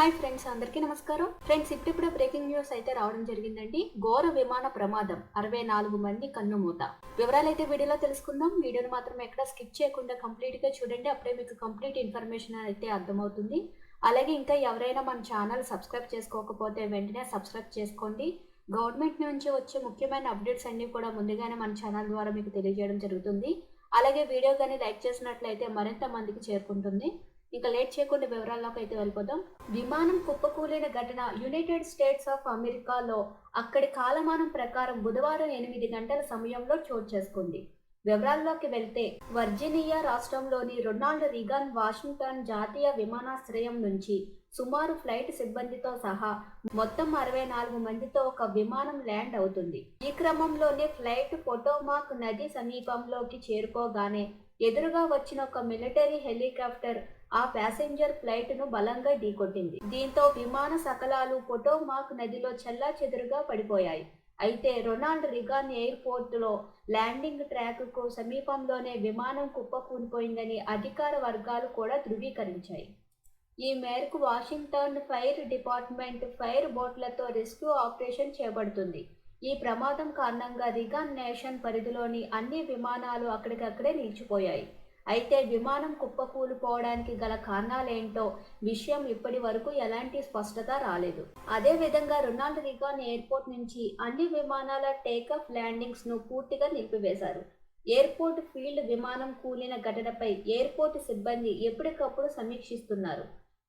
Hi friends అందరికీ నమస్కారం. Friends ఇప్పుడిప్పుడే బ్రేకింగ్ న్యూస్ అయితే రావడం జరిగిందండి. ఘోర విమాన ప్రమాదం అరవై నాలుగు మంది కన్నుమూత. వివరాలు అయితే వీడియోలో తెలుసుకుందాం. వీడియోని మాత్రం ఎక్కడ స్కిప్ చేయకుండా కంప్లీట్గా చూడండి. అప్పుడే మీకు కంప్లీట్ ఇన్ఫర్మేషన్ అయితే అర్థమవుతుంది. అలాగే ఇంకా ఎవరైనా మన ఛానల్ సబ్స్క్రైబ్ చేసుకోకపోతే వెంటనే సబ్స్క్రైబ్ చేసుకోండి. గవర్నమెంట్ నుంచి వచ్చే ముఖ్యమైన అప్డేట్స్ అన్ని కూడా ముందుగానే మన ఛానల్ ద్వారా మీకు తెలియజేయడం జరుగుతుంది. అలాగే వీడియో కానీ లైక్ చేసినట్లయితే మరింత మందికి చేరుకుంటుంది. ఇంకా లేట్ చేయకుండా వివరాల్లోకి అయితే వెళ్ళిపోదాం. విమానం కుప్పకూలిన ఘటన యునైటెడ్ స్టేట్స్ ఆఫ్ అమెరికాలో అక్కడి కాలమానం ప్రకారం బుధవారం ఎనిమిది గంటల సమయంలో చోటు చేసుకుంది. వివరాల్లోకి వెళ్తే వర్జీనియా రాష్ట్రంలోని రొనాల్డ్ రీగన్ వాషింగ్టన్ జాతీయ విమానాశ్రయం నుంచి సుమారు ఫ్లైట్ సిబ్బందితో సహా మొత్తం అరవై నాలుగు మందితో ఒక విమానం ల్యాండ్ అవుతుంది. ఈ క్రమంలోనే ఫ్లైట్ పొటోమాక్ నది సమీపంలోకి చేరుకోగానే ఎదురుగా వచ్చిన ఒక మిలిటరీ హెలికాప్టర్ ఆ ప్యాసింజర్ ఫ్లైట్ను బలంగా ఢీకొట్టింది. దీంతో విమాన సకలాలు పొటోమాక్ నదిలో చెల్లా చెదురుగా పడిపోయాయి. అయితే రొనాల్డ్ రిగాన్ ఎయిర్పోర్ట్లో ల్యాండింగ్ ట్రాక్కు సమీపంలోనే విమానం కుప్పకూలిపోయిందని అధికార వర్గాలు కూడా ధృవీకరించాయి. ఈ మేరకు వాషింగ్టన్ ఫైర్ డిపార్ట్మెంట్ ఫైర్ బోట్లతో రెస్క్యూ ఆపరేషన్ చేపడుతుంది. ఈ ప్రమాదం కారణంగా రిగాన్ నేషన్ పరిధిలోని అన్ని విమానాలు అక్కడికక్కడే నిలిచిపోయాయి. అయితే విమానం కుప్పకూలిపోవడానికి గల కారణాలేంటో విషయం ఇప్పటి వరకు ఎలాంటి స్పష్టత రాలేదు. అదే విధంగా రొనాల్డ్ రిగాన్ ఎయిర్పోర్ట్ నుంచి అన్ని విమానాల టేకఫ్ ల్యాండింగ్స్ను పూర్తిగా నిలిపివేశారు. ఎయిర్పోర్ట్ ఫీల్డ్ విమానం కూలిన ఘటనపై ఎయిర్పోర్ట్ సిబ్బంది ఎప్పటికప్పుడు సమీక్షిస్తున్నారు.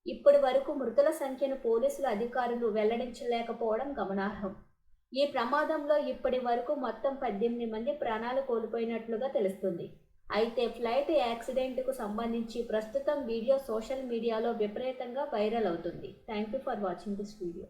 ఇప్పటి వరకు మృతుల సంఖ్యను పోలీసులు అధికారులు వెల్లడించలేకపోవడం గమనార్హం. ఈ ప్రమాదంలో ఇప్పటి వరకు మొత్తం పద్దెనిమిది మంది ప్రాణాలు కోల్పోయినట్లుగా తెలుస్తుంది. అయితే ఫ్లైట్ యాక్సిడెంట్కు సంబంధించి ప్రస్తుతం వీడియో సోషల్ మీడియాలో విపరీతంగా వైరల్ అవుతుంది. Thank you for watching this video.